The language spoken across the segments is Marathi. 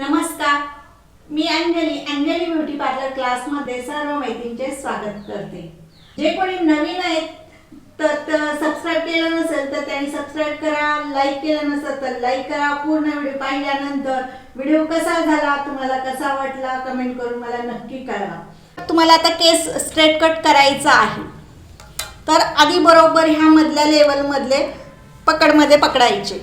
नमस्कार. मी अंजली अंजली ब्युटी पार्लर क्लासमध्ये सर्व मैत्रींचे स्वागत करते. जे कोणी नवीन आहेत तर सबस्क्राईब केलं नसेल तर त्यांनी सबस्क्राईब करा लाईक केलं नसेल तर लाईक करा. पूर्ण व्हिडिओ पाहिल्यानंतर व्हिडिओ कसा झाला तुम्हाला कसा वाटला कमेंट करून मला नक्की कळवा. तुम्हाला आता केस स्ट्रेट कट करायचा आहे. तर आधी बरोबर ह्या मधल्या लेवलमधले पकडमध्ये पकडायचे.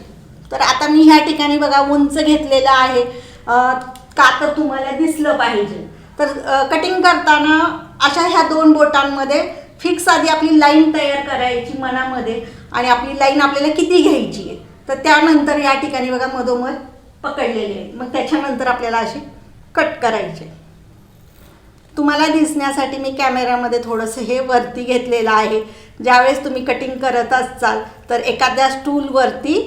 तर आता मी ह्या ठिकाणी बघा उंच घेतलेलं आहे. कातर का तर तुम्हाला दिसलं पाहिजे. तर कटिंग करताना अशा ह्या दोन बोटांमध्ये फिक्स आधी आपली लाईन तयार करायची मनामध्ये आणि आपली लाईन आपल्याला किती घ्यायची आहे. तर त्यानंतर या ठिकाणी बघा मधोमध पकडलेले आहे. मग त्याच्यानंतर आपल्याला अशी कट करायचे. तुम्हाला दिसण्यासाठी मी कॅमेऱ्यामध्ये थोडंसं हे वरती घेतलेलं आहे. ज्यावेळेस तुम्ही कटिंग करत असाल तर एखाद्या स्टूलवरती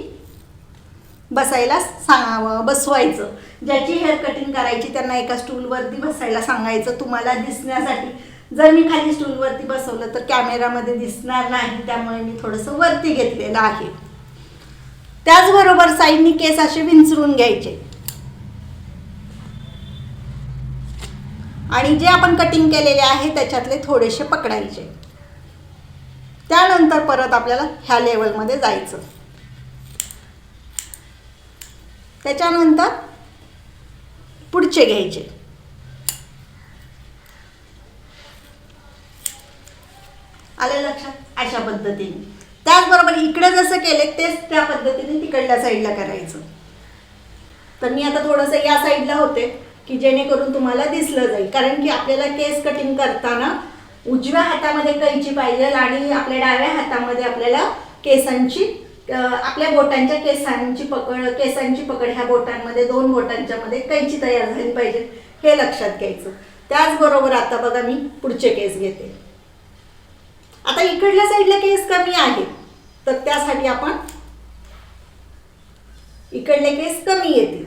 बसायला सांगावं बसवायचं. ज्याची हेअर कटिंग करायची त्यांना एका स्टूलवरती बसायला सांगायचं तुम्हाला दिसण्यासाठी. जर मी खाली स्टूलवरती बसवलं तर कॅमेरामध्ये दिसणार नाही त्यामुळे मी थोडंसं वरती घेतलेलं आहे. त्याचबरोबर साईडनी केस असे विंचरून घ्यायचे. आणि जे आपण कटिंग केलेले आहे त्याच्यातले थोडेसे पकडायचे. त्यानंतर परत आपल्याला ह्या लेवलमध्ये जायचं. त्याच्यानंतर पुढचे घ्यायचे. आलं लक्षात? अशा पद्धतीने. त्याचबरोबर इकडे जसं केले तेच त्या पद्धतीने तिकडल्या साईडला करायचं. तर मी आता थोडंसं या साईडला होते की जेणेकरून तुम्हाला दिसलं जाईल. कारण की आपल्याला केस कटिंग करताना उजव्या हातामध्ये कैची पाहिजे आणि आपल्या डाव्या हातामध्ये आपल्याला केसांची आपल्या बोटांच्या केसांची पकड केसांची पकड ह्या बोटांमध्ये दोन बोटांच्या मध्ये कैची तयार झाली पाहिजे हे लक्षात घ्यायचं. त्याचबरोबर आता बघा मी पुढचे केस घेते. आता इकडल्या साईडला केस कमी आहे तर त्यासाठी आपण इकडले केस कमी येतील.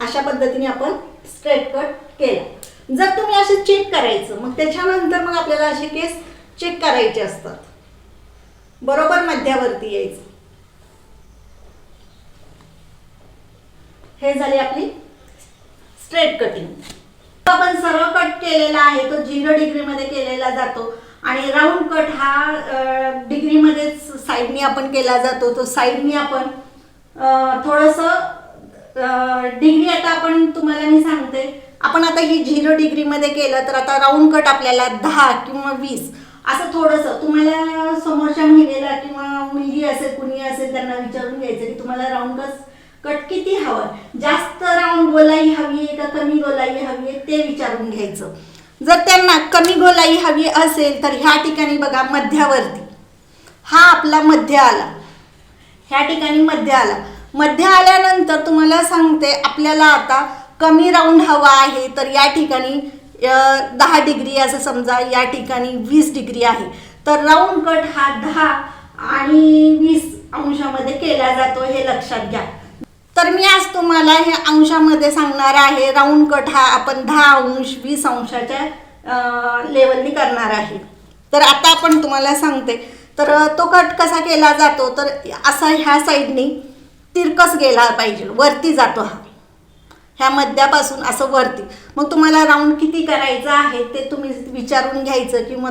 अशा पद्धतीने आपण स्ट्रेट कट केला. जर तुम्ही असे चेक करायचं मग त्याच्यानंतर मग आपल्याला असे केस चेक करायचे असतात. बरोबर मध्यावरती यायचं. हे झाली आपली स्ट्रेट कटिंग आपण सरळ कट केलेला आहे तो झिरो डिग्रीमध्ये केलेला जातो. आणि राऊंड कट हा डिग्रीमध्येच साईडनी आपण केला जातो. तो साईडनी आपण थोडंसं डिग्री आता आपण तुम्हाला मी सांगते. आपण आता ही झिरो डिग्रीमध्ये केलं तर आता राऊंड कट आपल्याला दहा किंवा वीस असं थोडंसं. तुम्हाला समोरच्या महिलेला किंवा मुलगी असेल कुणी असेल त्यांना विचारून घ्यायचं की तुम्हाला राऊंड कट कट किती हवं? जास्त राऊंड गोलाई हवी आहे का कमी गोलाई हवी आहे ते विचारून घ्यायचं. जर त्यांना कमी गोलाई हवी असेल तर ह्या ठिकाणी बघा मध्यावरती. हा आपला मध्य आला. ह्या ठिकाणी मध्य आला. मध्य आल्यानंतर तुम्हाला सांगते आपल्याला आता कमी राऊंड हवा आहे तर या ठिकाणी दहा डिग्री असं समजा या ठिकाणी वीस डिग्री आहे. तर राऊंड कट हा दहा आणि वीस अंशामध्ये केला जातो हे लक्षात घ्या. तर मी आज तुम्हाला हे अंशामध्ये सांगणार आहे राऊंड कट हा आपण दहा अंश वीस अंशाच्या लेवलनी करणार आहे. तर आता आपण तुम्हाला सांगते. तर तो कट कसा केला जातो? तर असा ह्या साईडनी तिरकस गेला पाहिजे वरती जातो हा. ह्या मध्यापासून असं वरती. मग तुम्हाला राऊंड किती करायचं आहे ते तुम्ही विचारून घ्यायचं किंवा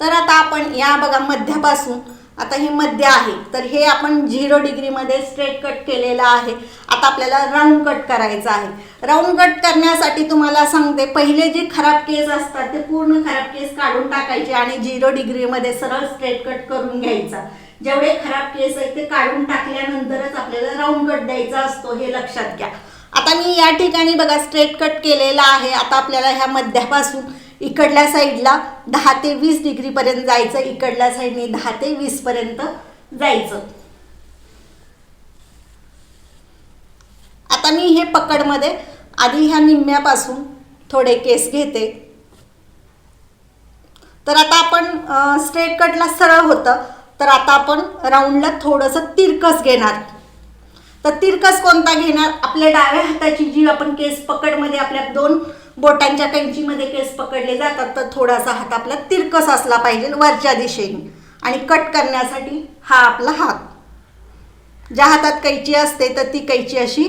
तर आता आपण या बघा मध्यापासून आता हे मध्य आहे. तर हे आपण झिरो डिग्रीमध्ये स्ट्रेट कट केलेलं आहे. आता आपल्याला राऊंड कट करायचं आहे. राऊंड कट करण्यासाठी तुम्हाला सांगते पहिले जे खराब केस असतात ते पूर्ण खराब केस काढून टाकायचे आणि झिरो डिग्रीमध्ये सरळ स्ट्रेट कट करून घ्यायचा. जेवढे खराब केस आहेत ते काढून टाकल्यानंतरच आपल्याला राऊंड कट द्यायचा असतो हे लक्षात घ्या. आता मी या ठिकाणी बघा स्ट्रेट कट केलेला आहे. आता आपल्याला ह्या मध्यापासून इकडल्या साईडला दहा ते वीस डिग्रीपर्यंत जायचं. इकडल्या साईडने दहा ते वीसपर्यंत जायचं. आता मी हे पकडमध्ये आधी ह्या निम्म्यापासून थोडे केस घेते. तर आता आपण स्ट्रेट कटला सरळ होतं. तर आता आपण राऊंडला थोडंसं तिरकस घेणार. तर तिरकस कोणता घेणार? आपल्या डाव्या हाताची जी आपण केस पकडमध्ये आपल्या दोन बोटांच्या कैंचीमध्ये केस पकडले जातात तर थोडासा हात आपला तिरकस असला पाहिजे वरच्या दिशेने. आणि कट करण्यासाठी हा आपला हात. ज्या हातात कैची असते तर ती कैची अशी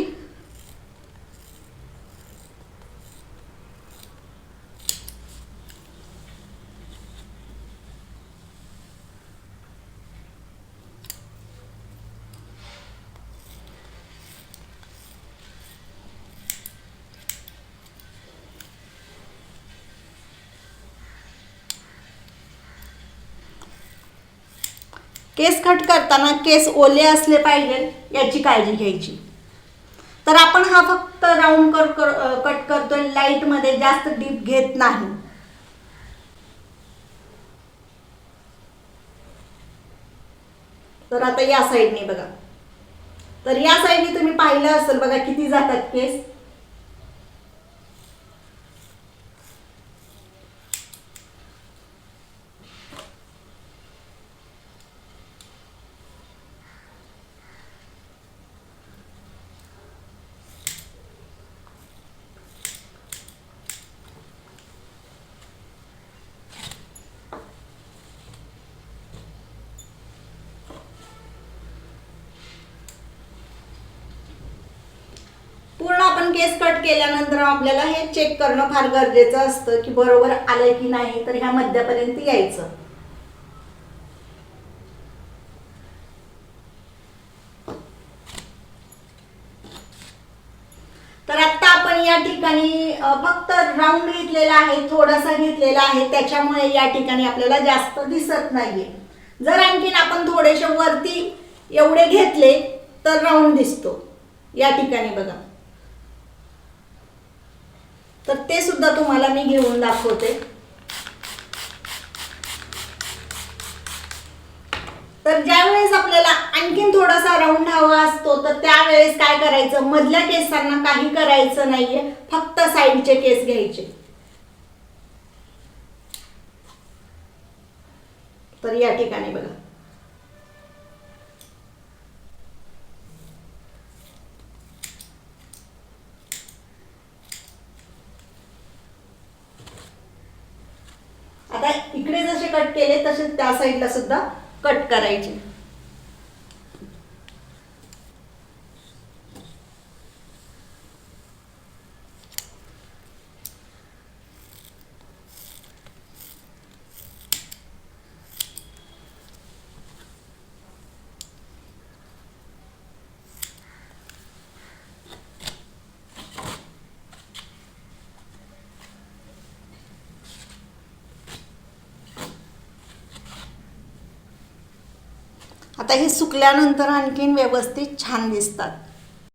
केस कट करताना केस ओले असले पाहिजे याची काळजी घ्यायची. तर आपण हा फक्त राऊंड कट कर कट करतोय लाईटमध्ये जास्त डीप घेत नाही. तर आता या साईडने बघा. तर या साईडने तुम्ही पाहिलं असेल बघा किती जातात केस पूर्ण आपण केस कट केल्यानंतर आपल्याला हे चेक करणं फार गरजेचं असतं की बरोबर आलंय की नाही तर ह्या मध्यापर्यंत यायचं. तर आता आपण या ठिकाणी फक्त राऊंड घेतलेला आहे थोडासा घेतलेला आहे त्याच्यामुळे या ठिकाणी आपल्याला जास्त दिसत नाहीये. जर आणखीन आपण थोडेसे वरती एवढे घेतले तर राऊंड दिसतो. या ठिकाणी बघा. तर ते सुद्धा तुम्हाला मी घेऊन दाखवते. तर ज्यावेळेस आपल्याला आणखीन थोडासा राऊंड हवा असतो तर त्यावेळेस काय करायचं? मधल्या केसांना काही करायचं नाहीये फक्त साईडचे केस घ्यायचे. तर या ठिकाणी बघा आता इकडे जसे कट केले तसेच त्या साईडला सुद्धा कट करायचे. आता हे सुकल्यानंतर आणखीन व्यवस्थित छान दिसतात.